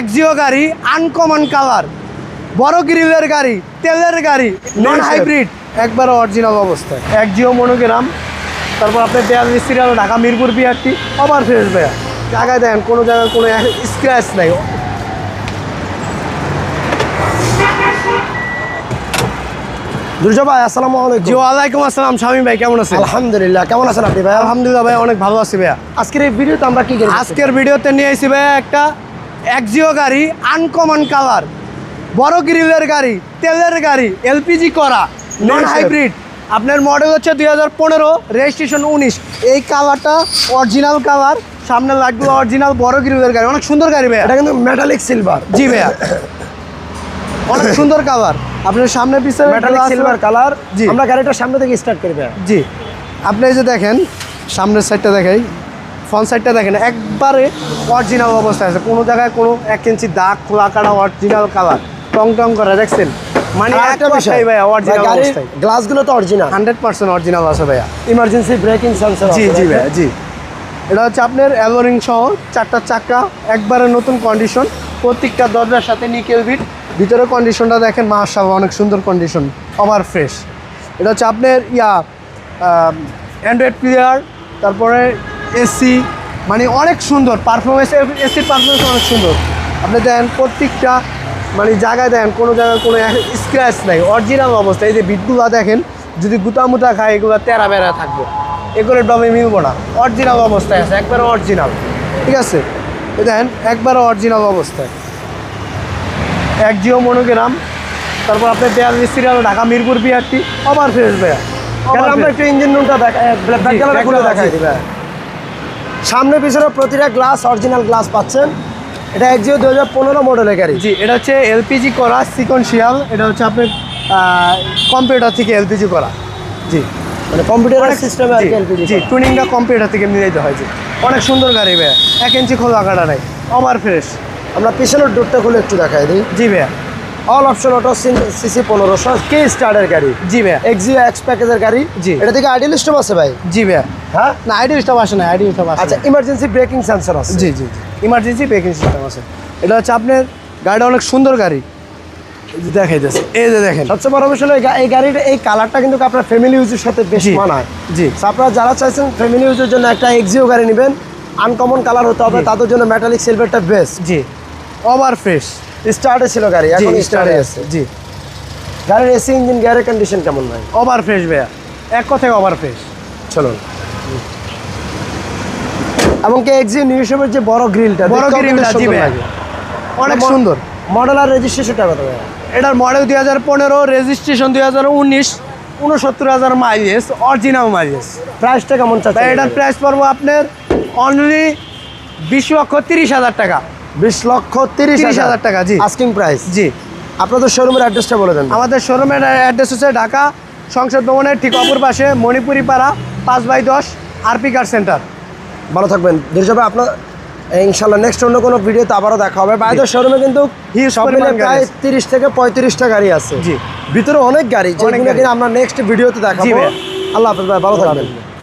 একজিও গাড়ি uncommon colour বড় গ্রিলের গাড়ি তেলের গাড়ি নন হাইব্রিড একবার অরিজিনাল অবস্থায়। একজিও মনোগ্রাম তারপর আপনার বিয়াল্লিশ সিরিয়াল ঢাকা মিরপুর বিআরটি আবার ফ্রেশ ভাইয়া। জায়গায় দেন কোনো জায়গায় কোনো স্ক্র্যাচ নাই। দুর্জয় ভাই আসসালামু আলাইকুম। জি ওয়ালাইকুম আসসালাম স্বামী ভাই কেমন আছেন? আলহামদুলিল্লাহ কেমন আছেন আপনি ভাই আলহামদুলিল্লাহ ভাই অনেক ভালো আছি ভাইয়া। আজকের এই ভিডিওতে আমরা কি আজকের ভিডিওতে নিয়ে এসেছি ভাইয়া একটা একজিও গাড়ি আনকমন কালার বড় গ্রিলের গাড়ি তেলের গাড়ি এলপিজি করা নন হাইব্রিড আপনার মডেল হচ্ছে দুই হাজার পনেরো রেজিস্ট্রেশন উনিশ। এই কালারটা অরিজিনাল কালার সামনে লাইটগুলো অরিজিনাল বড় গ্রিলের গাড়ি। অনেক সুন্দর গাড়ি ভাইয়া। এটা কিন্তু মেটালিক সিলভার জি ভাইয়া। অনেক সুন্দর কালার আপনার সামনে পিছনে মেটালিক সিলভার কালার জি। আমরা গাড়িটা সামনে থেকে স্টার্ট করি ভাই জি। আপনি এই যে দেখেন সামনের সাইডটা দেখাই। ফ্রন্ট সাইডটা দেখেন একবারে অরিজিনাল অবস্থায় আছে। কোনো জায়গায় কোনো এক ইঞ্চি দাগ খোলা কাটা অরিজিনাল কালার টং টং করা দেখছেন? মানে একটা বিষয় ভাইয়া অরিজিনাল অবস্থায়। গ্লাসগুলো তো অরিজিনাল হান্ড্রেড পার্সেন্ট অরিজিনাল আছে ভাইয়া। ইমার্জেন্সি ব্রেকিং সেন্সর জি জি ভাইয়া। জি। এটা হচ্ছে আপনার অ্যালোরিং সহ চারটা চাকা একবারে নতুন কন্ডিশন প্রত্যেকটা দরজার সাথে নিকেল বিট ভিতরে কন্ডিশনটা দেখেন মার্শাল অনেক সুন্দর কন্ডিশন ওভার ফ্রেশ এটা হচ্ছে আপনার ইয়া অ্যান্ড্রয়েড প্লেয়ার তারপরে এসি মানে অনেক সুন্দর পারফরমেন্স এসির পারফরমেন্স অনেক সুন্দর আপনি দেখেন প্রত্যেকটা মানে জায়গায় দেখেন কোনো জায়গায় কোনো স্ক্র্যাচ নাই অরিজিনাল অবস্থা এই যে বিটগুলো দেখেন যদি গুতামুতা খায় এগুলো তেরা বেড়া থাকবে এগুলোর ডমে মিলবো না অরিজিনাল অবস্থায় আছে একবারে অরিজিনাল ঠিক আছে এই দেখেন একবারে অরিজিনাল অবস্থায় এক জিও মনোগ্রাম তারপর আপনার বিয়াল্লিশ সিরিয়াল ঢাকা মিরপুর বিআরটি আবার ফ্রেশ ভাইয়া আমরা একটু ইঞ্জিন রুমটা দেখা খুলে দেখাই জি। দিবে সামনে পিছনে প্রতিটা গ্লাস অরিজিনাল গ্লাস পাচ্ছেন। এটা একজিও দু হাজার পনেরো মডেলের গাড়ি। জি এটা হচ্ছে এলপিজি করা সিকোয়েন্সিয়াল এটা হচ্ছে আপনার কম্পিউটার থেকে এলপিজি করা। জি মানে কম্পিউটার সিস্টেমে আর জি, এলপিজি জি টুনিংটা কম্পিউটার থেকে মিলাইতে হয় জি। অনেক সুন্দর গাড়ি ভাইয়া। এক ইঞ্চি খোলা কাটা নাই। ওভার ফ্রেশ আমরা পিছনের ডোরটা খুলে একটু দেখাই দিই। জি ভাইয়া। অল অপশন অটো সিসি পনেরোশো কে স্টার্টের গাড়ি। জি ভাইয়া। এক্সিও এক্স প্যাকেজের গাড়ি। জি। এটা থেকে আইডিয়াল স্টপ আছে ভাই? জি ভাইয়া। হ্যাঁ? না আইডি স্টপ আসে না আইডি স্টপ আসে আচ্ছা ইমার্জেন্সি ব্রেকিং সেন্সর আছে। জি জি জি। ইমার্জেন্সি ব্রেকিং সিস্টেম আছে। এটা হচ্ছে আপনার গাড়িটা অনেক সুন্দর গাড়ি। এই যে দেখাই যাচ্ছে এই যে দেখেন। সবচেয়ে বড় বিষয় এই গা- এই কালারটা কিন্তু আপনার ফ্যামিলি ইউজের সাথে বেশ মানায়। জি। আপনারা যারা চাইছেন ফ্যামিলি ইউজের জন্য একটা এক্সিও গাড়ি নেবেন আনকমন কালার হতে হবে তাদের জন্য মেটালিক সিলভারটা বেস্ট জি। ওভার ফ্রেশ স্টার্টে ছিল গাড়ি এখন স্টারে স্টার্টে আছে। জি। গাড়ির এসি ইঞ্জিন গিয়ারের কন্ডিশন কেমন ভাই? ওভার ফ্রেশ ভাইয়া। এক কথায় ওভার ফ্রেশ চলুন। এবং কি এক্সিও নিউ শেপের যে বড় গ্রিলটা বড় গ্রিলটা জি অনেক সুন্দর। মডেল আর রেজিস্ট্রেশনটা কত ভাইয়া? এটার মডেল দুই হাজার পনেরো রেজিস্ট্রেশন দুই হাজার উনিশ উনসত্তর হাজার মাইলেজ অরিজিনাল মাইলেজ প্রাইসটা কেমন চাচ্ছে এটার প্রাইস পড়ব আপনার অনলি বিশ লক্ষ তিরিশ হাজার টাকা। বিশ লক্ষ তিরিশ 30,000 টাকা, জি। আস্কিং প্রাইস জি। আপনাদের শোরুমের অ্যাড্রেসটা বলে দেন। আমাদের শোরুমের অ্যাড্রেস হচ্ছে ঢাকা সংসদ ভবনের ঠিক অপর পাশে মণিপুরি পাড়া পাঁচ বাই দশ আরপি কার সেন্টার। ভালো থাকবেন। ধীরে আপনার ইনশাল্লাহ নেক্সট অন্য কোনো ভিডিওতে আবারও দেখা হবে। বাইদের শোরুমে কিন্তু প্রায় তিরিশ থেকে পঁয়ত্রিশটা গাড়ি আছে। জি। ভিতরে অনেক গাড়ি যেগুলো। কিনা আমরা নেক্সট ভিডিওতে দেখাবো। আল্লাহ হাফেজ ভাই ভালো থাকবেন।